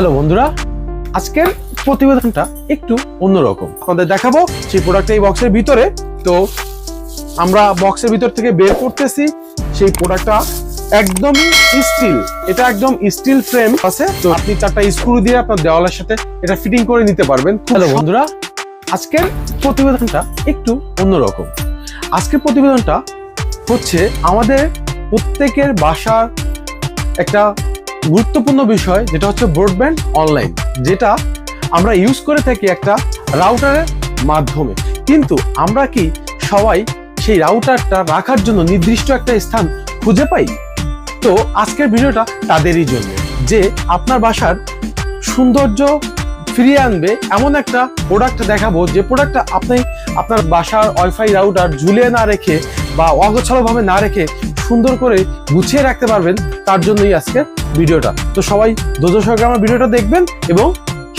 Hello বন্ধুরা আজকের প্রতিবেদনটা একটু অন্যরকম। আপনাদের দেখাবো সেই প্রোডাক্ট এই বক্সের ভিতরে। তো আমরা বক্সের ভিতর থেকে বের করতেছি সেই প্রোডাক্টটা একদমই স্টিল এটা একদম স্টিল ফ্রেম আছে। তো আপনি চারটা স্ক্রু দিয়ে আপনার দেওয়ালের সাথে এটা ফিটিং করে নিতে পারবেন। হ্যালো বন্ধুরা আজকের প্রতিবেদনটা একটু অন্যরকম। আজকের প্রতিবেদনটা হচ্ছে আমাদের প্রত্যেকের বাসার একটা গুরুত্বপূর্ণ বিষয় যেটা হচ্ছে ব্রডব্যান্ড অনলাইন যেটা আমরা ইউজ করে থাকি একটা রাউটারের মাধ্যমে। কিন্তু আমরা কি সবাই সেই রাউটারটা রাখার জন্য নির্দিষ্ট একটা স্থান খুঁজে পাই? তো আজকের ভিডিওটা তাদেরই জন্য, যে আপনার বাসার সৌন্দর্য ফিরিয়ে আনবে এমন একটা প্রোডাক্ট দেখাবো যে প্রোডাক্টটা আপনি আপনার বাসার ওয়াইফাই রাউটার ঝুলিয়ে না রেখে বা অগোছালোভাবে না রেখে সুন্দর করে গুছিয়ে রাখতে পারবেন, তার জন্যই আজকে ভিডিওটা। তো সবাই ধৈর্য সহকারে আমার ভিডিওটা দেখবেন এবং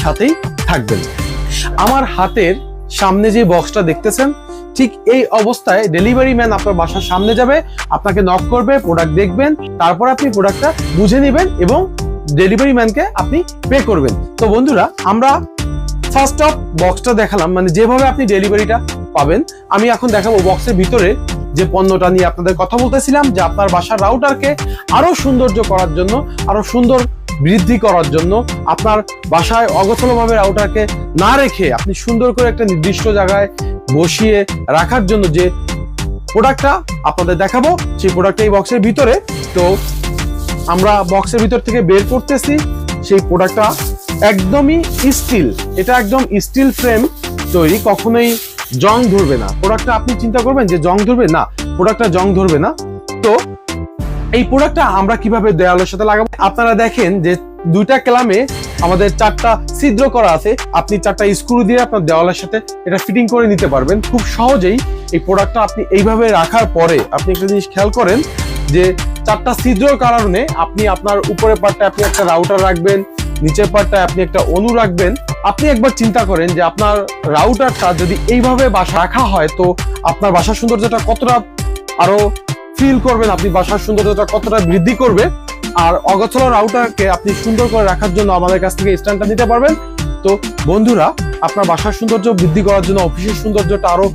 সাথেই থাকবেন। আমার হাতের সামনে যে বক্সটা দেখতেছেন, ঠিক এই অবস্থায় ডেলিভারি ম্যান আপনার বাসার সামনে যাবে, আপনাকে নক করবে প্রোডাক্ট দেখবেন, তারপর আপনি প্রোডাক্টটা বুঝে নেবেন এবং ডেলিভারি ম্যানকে আপনি পে করবেন। তো বন্ধুরা, আমরা ফার্স্ট অফ বক্সটা দেখালাম মানে যেভাবে আপনি ডেলিভারিটা পাবেন, আমি এখন দেখাবো বক্সের ভিতরে যে পণ্যটা নিয়ে আপনাদের কথা বলতেছিলাম, যে আপনার বাসার রাউটারকে আরও সৌন্দর্য করার জন্য আরও সুন্দর বৃদ্ধি করার জন্য আপনার বাসায় অগোছলভাবে রাউটারকে না রেখে আপনি সুন্দর করে একটা নির্দিষ্ট জায়গায় বসিয়ে রাখার জন্য যে প্রোডাক্টটা আপনাদের দেখাবো, সেই প্রোডাক্টটা এই বক্সের ভিতরে। তো আমরা বক্সের ভিতর থেকে বের করতেছি, সেই প্রোডাক্টটা একদমই স্টিল এটা একদম স্টিল ফ্রেম তৈরি, কখনোই জং ধরবে না। প্রোডাক্টটা আপনি চিন্তা করবেন যে জং ধরবে? না প্রোডাক্টটা জং ধরবে না। তো, এই প্রোডাক্টটা আমরা কীভাবে দেয়ালের সাথে লাগাবো? আপনারা দেখেন যে দুইটা ক্লামে আমাদের চারটা ছিদ্র করা আছে। আপনি চারটা স্ক্রু দিয়ে আপনার দেওয়ালের সাথে এটা ফিটিং করে নিতে পারবেন। খুব সহজেই এই প্রোডাক্টটা আপনি এইভাবে রাখার পরে আপনি একটা জিনিস খেয়াল করেন যে চারটা ছিদ্রর কারণে আপনি আপনার উপরের পার্টটা আপনি একটা রাউটার রাখবেন, নিচের পার্টটা আপনি একটা অনু রাখবেন। আপনি একবার চিন্তা করেন যে আপনার রাউটারটা যদি এইভাবে বাসা রাখা হয়, তো আপনার বাসার সৌন্দর্যটা কতটা আরও ফিল করবেন? আপনি বাসার সৌন্দর্যটা কতটা বৃদ্ধি করবে? আর অগোছল রাউটারকে আপনি সুন্দর করে রাখার জন্য আমাদের কাছ থেকে স্ট্যান্ডটা নিতে পারবেন। তো বন্ধুরা, আপনার বাসার সৌন্দর্য বৃদ্ধি করার জন্য, অফিসের সৌন্দর্যটা আরও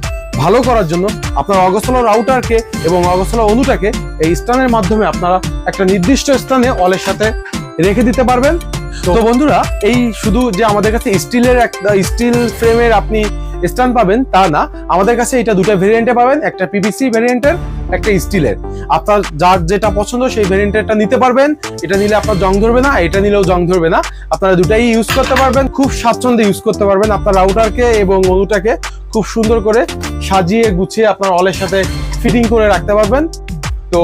ভালো করার জন্য আপনার অগোছল রাউটারকে এবং অগোছল অনুটাকে এই স্ট্যান্ডের মাধ্যমে আপনারা একটা নির্দিষ্ট স্থানে অলের সাথে রেখে দিতে পারবেন। তো বন্ধুরা, এই শুধু যে আমাদের কাছে স্টিলের একটা, স্টিল ফ্রেমের আপনি স্ট্যান্ড পাবেন, তা না। আমাদের কাছে এটা দুটো ভেরিয়েন্টে পাবেন, একটা পিভিসি ভেরিয়েন্টের একটা স্টিলের। আপনার যার যেটা পছন্দ সেই ভেরিয়েন্টেরটা নিতে পারবেন। এটা নিলে আপনার জং ধরবে না, এটা নিলেও জং ধরবে না। আপনারা দুটাই ইউজ করতে পারবেন, খুব স্বাচ্ছন্দ্যে ইউজ করতে পারবেন আপনার রাউটারকে এবং অনুটাকে খুব সুন্দর করে সাজিয়ে গুছিয়ে আপনার অলের সাথে ফিটিং করে রাখতে পারবেন। তো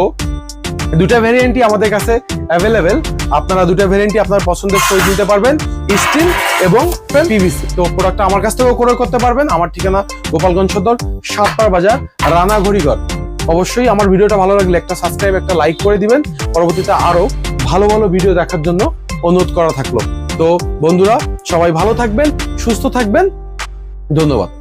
দুটা ভেরিয়েন্টই আমাদের কাছে অ্যাভেলেবেল আপনারা দুটা ভেরিয়েন্টই আপনার পছন্দের সহিত নিতে পারবেন স্টিল এবং পিভিসি তো প্রোডাক্টটা আমার কাছ থেকেও ক্রয় করতে পারবেন। আমার ঠিকানা গোপালগঞ্জ সদর সাতপার বাজার রানা ঘড়িঘর অবশ্যই আমার ভিডিওটা ভালো লাগলে একটা সাবস্ক্রাইব একটা লাইক করে দিবেন। পরবর্তীতে আরও ভালো ভালো ভিডিও দেখার জন্য অনুরোধ করা থাকল। তো বন্ধুরা, সবাই ভালো থাকবেন, সুস্থ থাকবেন। ধন্যবাদ।